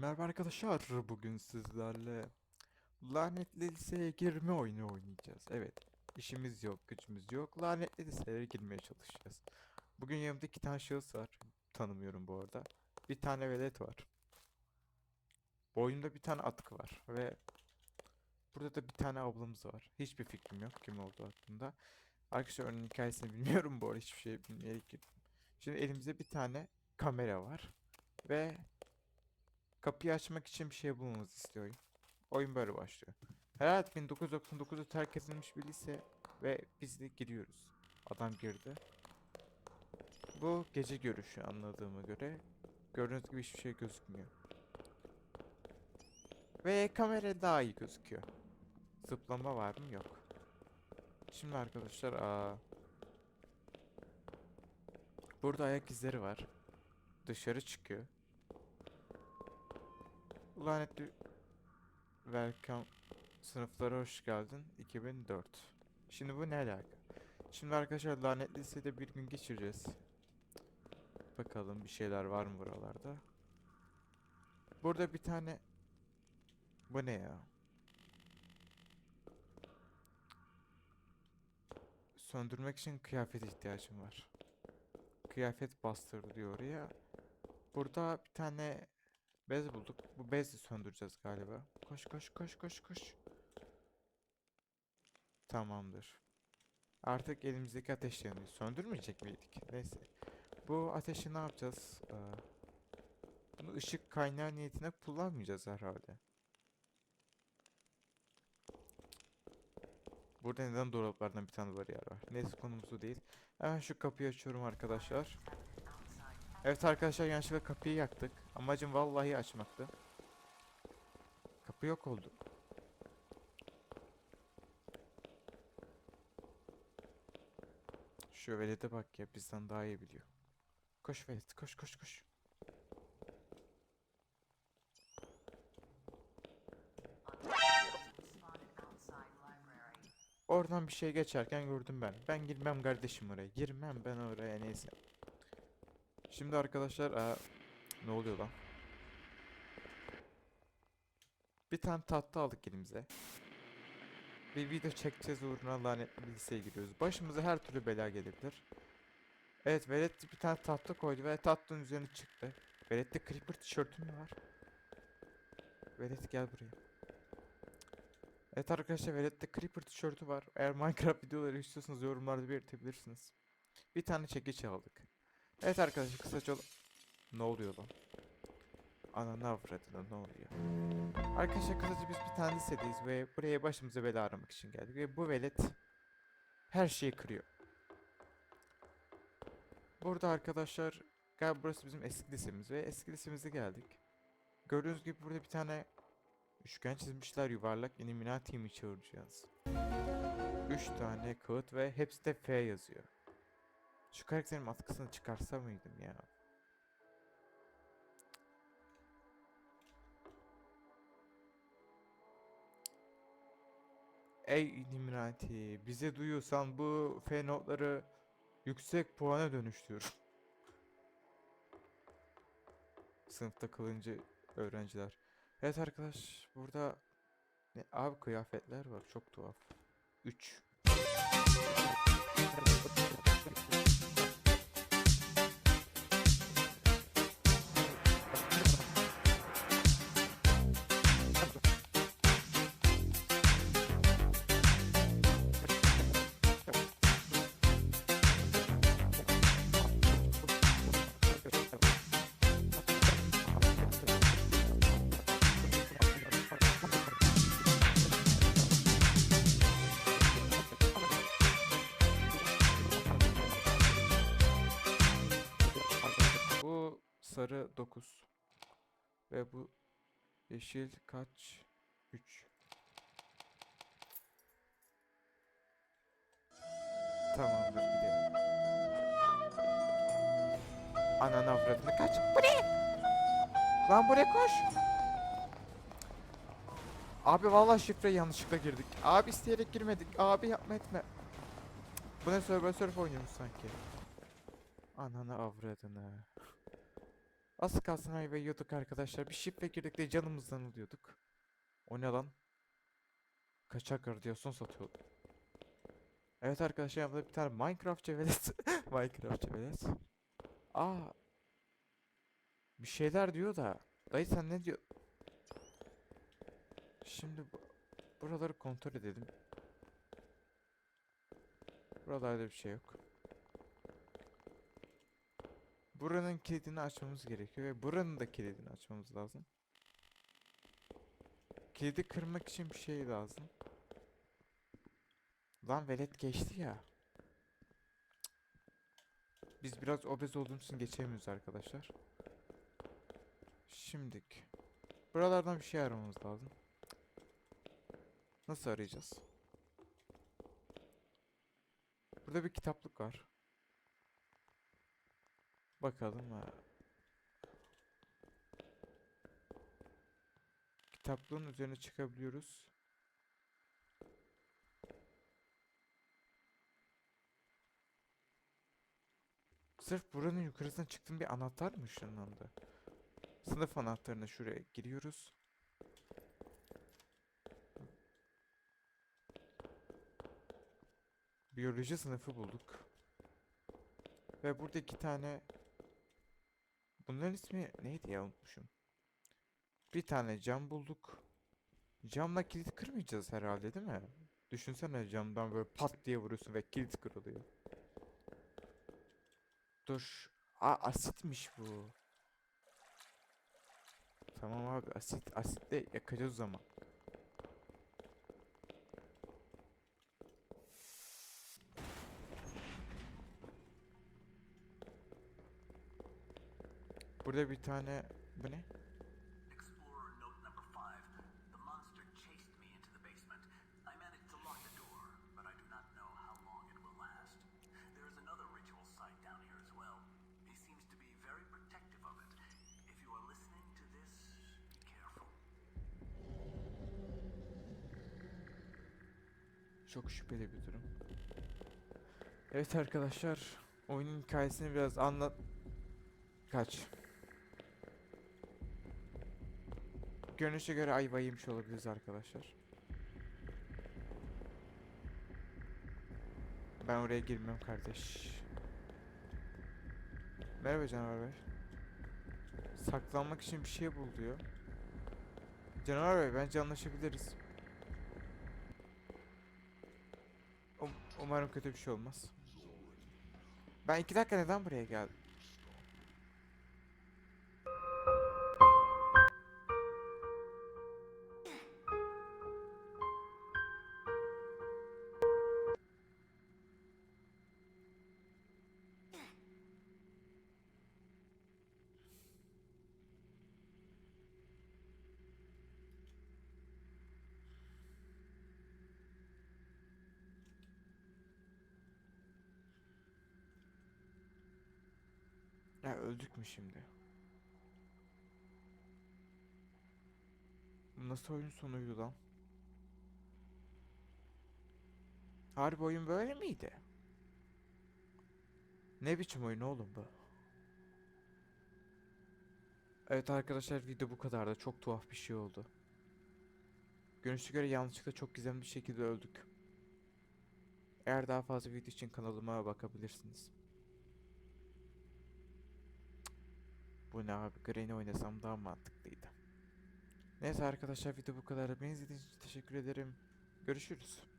Merhaba arkadaşlar, bugün sizlerle lanetli liseye girme oyunu oynayacağız. Evet, işimiz yok, gücümüz yok, lanetli liselere girmeye çalışacağız. Bugün yanımda iki tane şahıs var, tanımıyorum bu arada. Bir tane velet var. Bu oyunda bir tane atkı var ve burada da bir tane ablamız var. Hiçbir fikrim yok kim olduğu hakkında. Arkadaşlar onun hikayesini bilmiyorum bu arada, hiçbir şey bilmeyerek girdim. Şimdi elimizde bir tane kamera var ve Kapıyı açmak için bir şey bulmamızı istiyor oyun. Böyle başlıyor. Herhalde 1999'da terk edilmiş bir lise ve biz de giriyoruz. Adam girdi. Bu gece görüşü anladığıma göre. Gördüğünüz gibi hiçbir şey gözükmüyor. Ve kamera daha iyi gözüküyor. Zıplama var mı? Yok. Şimdi arkadaşlar aa, Burada ayak izleri var. Dışarı çıkıyor. Lanetli Welcome sınıflara hoş geldin 2004. Şimdi bu ne alaka? Şimdi arkadaşlar lanetli lisede bir gün geçireceğiz. Bakalım bir şeyler var mı buralarda? Burada bir tane Bu ne ya? Söndürmek için kıyafet ihtiyacım var. Kıyafet bastır diyor oraya. Burada bir tane Bez bulduk. Bu bezle söndüreceğiz galiba. Koş koş koş koş koş. Tamamdır. Artık elimizdeki ateş yanıyor. Söndürmeyecek miydik? Neyse. Bu ateşi ne yapacağız? Ee, bunu ışık kaynağı niyetine kullanmayacağız herhalde. Burada neden dolaplardan bir tane bariyer var? Neyse konumuz o değil. Hemen şu kapıyı açıyorum arkadaşlar. Evet arkadaşlar yanlışlıkla kapıyı yaktık. Amacım vallahi açmaktı. Kapı yok oldu. Şu velete bak ya bizden daha iyi biliyor. Koş velet koş koş koş. Oradan bir şey geçerken gördüm ben. Ben girmem kardeşim oraya. Girmem ben oraya neyse. Şimdi arkadaşlar aa, ne oluyor lan? Bir tane tatlı aldık elimize. Bir video çekeceğiz uğruna lanetli liseye giriyoruz. Başımıza her türlü bela gelebilir. Evet Velet bir tane tatlı koydu ve tatlının üzerine çıktı. Velet'te Creeper tişörtü mü var? Velet gel buraya. Evet arkadaşlar Velet'te Creeper tişörtü var. Eğer Minecraft videoları istiyorsanız yorumlarda belirtebilirsiniz. Bir tane çekiç aldık. Evet arkadaşlar kısaca Ne oluyor lan? Ananı avradına ne oluyor? Arkadaşlar kısaca biz bir tane lisedeyiz ve buraya başımıza bela aramak için geldik ve bu velet her şeyi kırıyor. Burada arkadaşlar galiba burası bizim eski lisemiz ve eski lisemize geldik. Gördüğünüz gibi burada bir tane üçgen çizmişler yuvarlak Illuminati mi çağıracağız? Üç tane kağıt ve hepsi de F yazıyor. Şu karakterin atkısını çıkarsa mıydım ya? Ey Illuminati, bize duyuyorsan bu F notları yüksek puana dönüştür. Sınıfta kalınca öğrenciler. Evet arkadaş, burada ne abi kıyafetler var çok tuhaf. 3 sarı 9 ve bu yeşil kaç? 3. Tamamdır gidelim. Ananı avradını kaç. Bu ne? Lan buraya koş. Abi vallahi şifre yanlışlıkla girdik. Abi isteyerek girmedik. Abi yapma etme. Bu ne Survivor Surf oynuyormuş sanki. Ananı avradını. Az kalsın ayva yiyorduk arkadaşlar. Bir şifre girdik de canımızdan alıyorduk. O ne lan? Kaçak radyasyon satıyordu. Evet arkadaşlar yanımda bir tane Minecraft velet. Minecraft velet. Aa. Bir şeyler diyor da. Dayı sen ne diyor? Şimdi bu, buraları kontrol edelim. Buralarda bir şey yok. Buranın kilidini açmamız gerekiyor ve buranın da kilidini açmamız lazım. Kilidi kırmak için bir şey lazım. Lan velet geçti ya. Biz biraz obez olduğumuz için geçemiyoruz arkadaşlar. Şimdik. Buralardan bir şey aramamız lazım. Nasıl arayacağız? Burada bir kitaplık var. Bakalım ha. Kitaplığın üzerine çıkabiliyoruz. Sırf buranın yukarısına çıktığım bir anahtar mı ışınlandı? Sınıf anahtarına şuraya giriyoruz. Biyoloji sınıfı bulduk. Ve burada iki tane... Bunların ismi neydi ya unutmuşum. Bir tane cam bulduk. Camla kilit kırmayacağız herhalde değil mi? Düşünsene camdan böyle pat diye vuruyorsun ve kilit kırılıyor. Dur. Aa asitmiş bu. Tamam abi asit asitle yakacağız o zaman. Listening to this, be careful. Çok şüpheli bir durum. Evet arkadaşlar, oyunun hikayesini biraz anlat... Kaç? Görünüşe göre ayva yemiş olabiliriz arkadaşlar. Ben oraya girmiyorum kardeş. Merhaba canavar bey. Saklanmak için bir şey bul diyor. Canavar bey bence anlaşabiliriz. Um- umarım kötü bir şey olmaz. Ben iki dakika neden buraya geldim? Ya öldük mü şimdi? Nasıl oyun sonuydu lan? Harbi oyun böyle miydi? Ne biçim oyun oğlum bu? Evet arkadaşlar video bu kadar da çok tuhaf bir şey oldu. Görünüşe göre yanlışlıkla çok gizemli bir şekilde öldük. Eğer daha fazla video için kanalıma bakabilirsiniz. Bu ne abi? Granny oynasam daha mantıklıydı. Neyse arkadaşlar video bu kadar. Beni izlediğiniz için teşekkür ederim. Görüşürüz.